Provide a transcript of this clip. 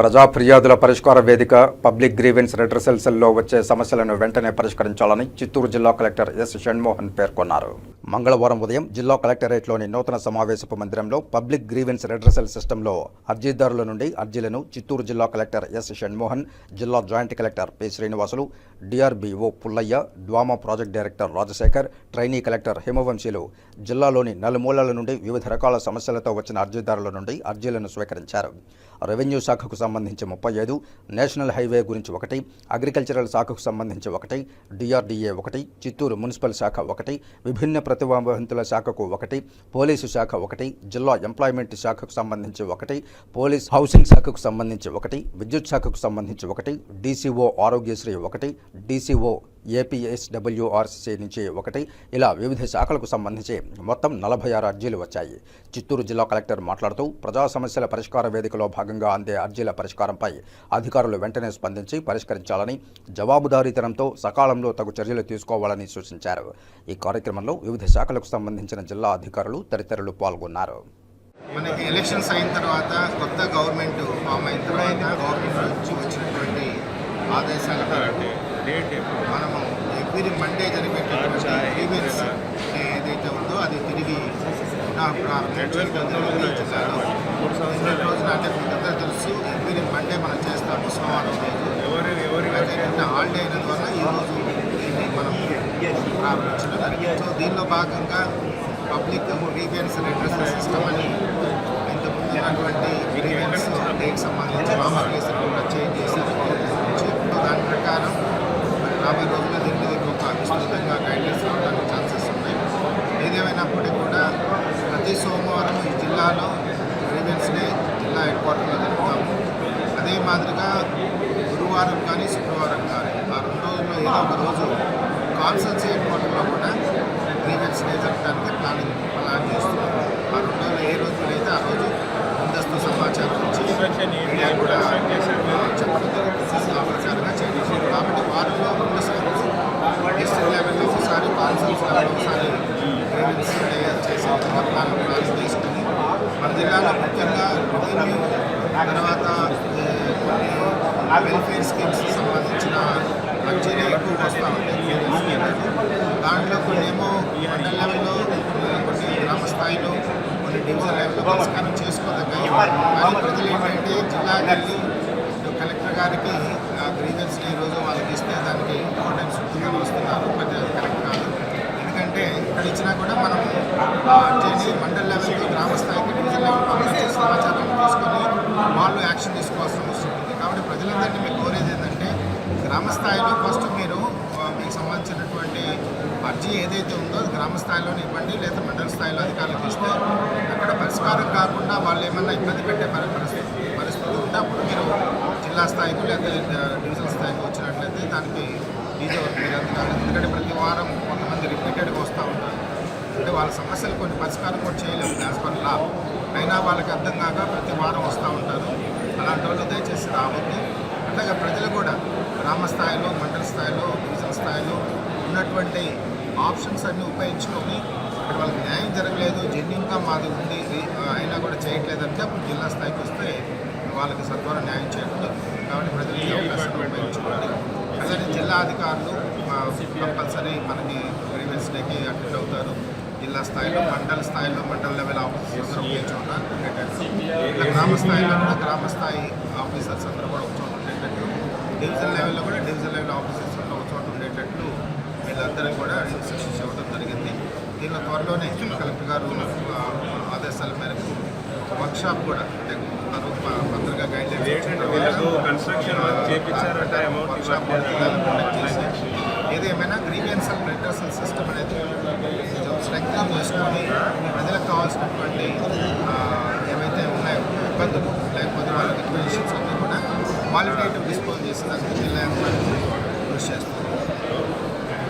ప్రజా ఫిర్యాదుల పరిష్కార వేదిక పబ్లిక్ గ్రీవెన్స్ రెడ్రసల్ సెల్లో వచ్చే సమస్యలను వెంటనే పరిష్కరించాలని చిత్తూరు జిల్లా కలెక్టర్ ఎస్. షణ్మోహన్ పేర్కొన్నారు. మంగళవారం ఉదయం జిల్లా కలెక్టరేట్లోని నూతన సమావేశపు మందిరంలో పబ్లిక్ గ్రీవెన్స్ రెడ్రసల్ సిస్టంలో అర్జీదారుల నుండి అర్జీలను చిత్తూరు జిల్లా కలెక్టర్ ఎస్. షణ్మోహన్ జిల్లా joint collector P. Srinivasulu DRDO Pullaiah DWAMA project director Rajasekhar trainee collector హిమవంశీలు జిల్లాలోని నలుమూలల నుండి వివిధ రకాల సమస్యలతో వచ్చిన అర్జీదారుల నుండి అర్జీలను స్వీకరించారు. రెవెన్యూ శాఖకు సంబంధించి ముప్పై ఐదు నేషనల్ హైవే గురించి ఒకటి అగ్రికల్చరల్ శాఖకు సంబంధించి ఒకటి డిఆర్డీఏ ఒకటి చిత్తూరు మున్సిపల్ శాఖ ఒకటి విభిన్న ప్రతిభావంతుల శాఖకు ఒకటి పోలీసు శాఖ ఒకటి జిల్లా ఎంప్లాయ్మెంట్ శాఖకు సంబంధించి ఒకటి పోలీస్ హౌసింగ్ శాఖకు సంబంధించి ఒకటి విద్యుత్ శాఖకు సంబంధించి ఒకటి డీసీఓ ఆరోగ్యశ్రీ ఒకటి డీసీఓ ఏపీఎస్డబ్ల్యూఆర్సీ నుంచి ఒకటి. ఇలా వివిధ శాఖలకు సంబంధించి మొత్తం నలభై ఆరు అర్జీలు వచ్చాయి. చిత్తూరు జిల్లా కలెక్టర్ మాట్లాడుతూ ప్రజా సమస్యల పరిష్కార వేదికలో భాగంగా అందే అర్జీల పరిష్కారంపై అధికారులు వెంటనే స్పందించి పరిష్కరించాలని జవాబుదారీతనంతో సకాలంలో తగు చర్యలు తీసుకోవాలని సూచించారు. ఈ కార్యక్రమంలో వివిధ శాఖలకు సంబంధించిన జిల్లా అధికారులు తదితరులు పాల్గొన్నారు. మనకి ఎలక్షన్స్ అయిన తర్వాత కొత్త గవర్నమెంట్ ఫామ్ అయిన తర్వాత గవర్నమెంట్ నుంచి వచ్చినటువంటి ఆదేశాల మేరకు మనము ఎవ్రీ మండే జరిగేటటువంటి ఈవెంట్స్ ఏదైతే ఉందో అది తిరిగి నిన్నటి రోజున అంటే మీకు అందరూ తెలుసు. ఎవ్రీ మండే మనం చేస్తాము సోమవారం రోజు. అయితే నిన్న హాలిడే అయినందువల్ల ఈరోజు దీన్ని మనం ప్రారంభించడం సో దీనిలో భాగంగా పబ్లిక్ గ్రీవియన్స్ రిడ్రెసల్ సిస్టమ్ అని ఇంతకుముందు ఉన్నటువంటి గ్రీవియన్స్ డేకి సంబంధించి మామూలు కూడా చేంజ్ చేశారు ఇప్పుడు దాని ప్రకారం మరి రాబోయే రోజుల్లో దీని మీద ఒక విస్తృతంగా గైడ్లైన్స్ రావడానికి ఛాన్సెస్ ఉన్నాయి. ఏదేమైనప్పటికీ కూడా ప్రతి సోమవారం ఈ జిల్లాలో గ్రీవెన్స్ డే జిల్లా హెడ్ క్వార్టర్లో జరుపుతాము. అదే మాదిరిగా గురువారం కానీ శుక్రవారం కానీ ఆ రెండు రోజుల్లో ఏదో ఒక రోజు కాన్సల్సీ హెడ్ క్వార్టర్లో కూడా గ్రీవెన్స్ డే జరపడానికి ప్లానింగ్ ప్లాన్ చేస్తున్నాం ఆ రెండు రోజులు ఏ రోజు అయితే ఆ రోజు ముందస్తు సమాచారం ఇచ్చి మీడియా కూడా ఆ, చెప్పడం జరుగుతుంది ఆ ప్రకారంగా చేయండి కాబట్టి వారంలో రెండుసార్లు డిస్ట్రిక్ట్ లెవెల్లో ఒకసారి కాన్సల్స్ లెవెల్లో ఒకసారి గ్రీవెన్స్ డే చేసిన తర్వాత ప్లాన్ ప్లాన్ తీసుకుని మన జిల్లాలో ముఖ్యంగా రెవెన్యూ తర్వాత వెల్ఫేర్ స్కీమ్స్ సంబంధించిన అర్జీలు ఎక్కువ వస్తూ ఉంటాయి దాంట్లో కొన్ని ఏమో మండల లెవెల్లో కొన్ని గ్రామ స్థాయిలో కొన్ని డివిజన్ లెవెల్లో పరిష్కారం చేసుకోదగ్గాయి కానీ ప్రజలు ఏంటంటే జిల్లాకి కలెక్టర్ గారికి ఆ గ్రీవెన్స్ ఈరోజు వాళ్ళకి ఇస్తే దానికి ఇంపార్టెన్స్ ఉంటుందని వస్తున్నారు. ప్రజలు కలెక్టర్ గారు. ఎందుకంటే ఇక్కడ ఇచ్చినా కూడా మనం ఆ అర్జీని మండల లెవెల్లో గ్రామ స్థాయికి డివిజన్ లెవెల్ పంపించి సమాచారం తీసుకొని వాళ్ళు యాక్షన్ తీసుకోవాల్సిన అవసరం ఉంది కాబట్టి ప్రజలందరినీ మీకు కోరేది ఏంటంటే గ్రామ స్థాయిలో ఫస్ట్ మీరు మీకు సంబంధించినటువంటి అర్జీ ఏదైతే ఉందో అది గ్రామ ఇవ్వండి లేదా మండల స్థాయిలో అధికారులకు ఇస్తే అక్కడ పరిష్కారం కాకుండా వాళ్ళు ఏమన్నా ఇబ్బంది పెట్టే పరిస్థితి పరిస్థితి ఉంటే అప్పుడు మీరు జిల్లా స్థాయికి లేదా డివిజన్ స్థాయికి వచ్చినట్లయితే దానికి డీజే మీరు ఎందుకంటే ప్రతి వారం కొంతమంది రిపీటెడ్గా వస్తూ ఉంటారు. అంటే వాళ్ళ సమస్యలు కొన్ని పరిష్కారం కూడా చేయలేము యాజ్ పర్ లా. అయినా వాళ్ళకి అర్థం కాక ప్రతి వారం వస్తూ ఉంటారు. అలాంటి వాళ్ళు దయచేసి రావద్దు. అట్లాగే ప్రజలు కూడా గ్రామ స్థాయిలో మండల స్థాయిలో డివిజన్ స్థాయిలో ఉన్నటువంటి ఆప్షన్స్ అన్ని ఉపయోగించుకొని ఇక్కడ వాళ్ళకి న్యాయం జరగలేదు జెన్యున్గా మాది ఉంది అయినా కూడా చేయట్లేదు అంటే అప్పుడు జిల్లా స్థాయికి వస్తే వాళ్ళకి సత్వర న్యాయం చేయడం కాబట్టి ప్రజలు ఈ అవకాశాన్ని ఉపయోగించుకోండి అలాగే జిల్లా అధికారులు కంపల్సరీ మనకి గ్రీవెన్స్ డేకి అటెండ్ అవుతారు. జిల్లా స్థాయిలో మండల స్థాయిలో మండల లెవెల్ ఆఫీసర్స్ అందరూ ఇట్లా గ్రామ స్థాయిలో కూడా గ్రామ స్థాయి ఆఫీసర్స్ అందరూ కూడా డివిజన్ లెవెల్లో కూడా డివిజన్ లెవెల్ ఆఫీసర్స్ ఒక చోట ఉండేటట్టు వీళ్ళందరూ కూడా ఇన్స్ట్రక్షన్స్ ఇవ్వడం జరిగింది. దీనిలో త్వరలోనే కలెక్టర్ గారు ఆదేశాల మేరకు వర్క్షాప్ కూడా అంటే తను ప- భద్రంగా గైడ్ వీళ్ళకు కన్స్ట్రక్షన్ చేపించారంట అమౌంట్ వర్క్షాప్ కండక్ట్ చేసి ఏదేమైనా గ్రీవియన్సల్ రిటర్సల్ సిస్టమ్ అనేది స్ట్రెంగ్ చేసుకొని ప్రజలకు కావాల్సినటువంటి ఏవైతే ఉన్నాయో ఇబ్బందులు లేకపోతే వాళ్ళ రిక్వెషన్స్ అన్నీ కూడా qualitative belediyesinden belirleyen var. Görüşeceğiz.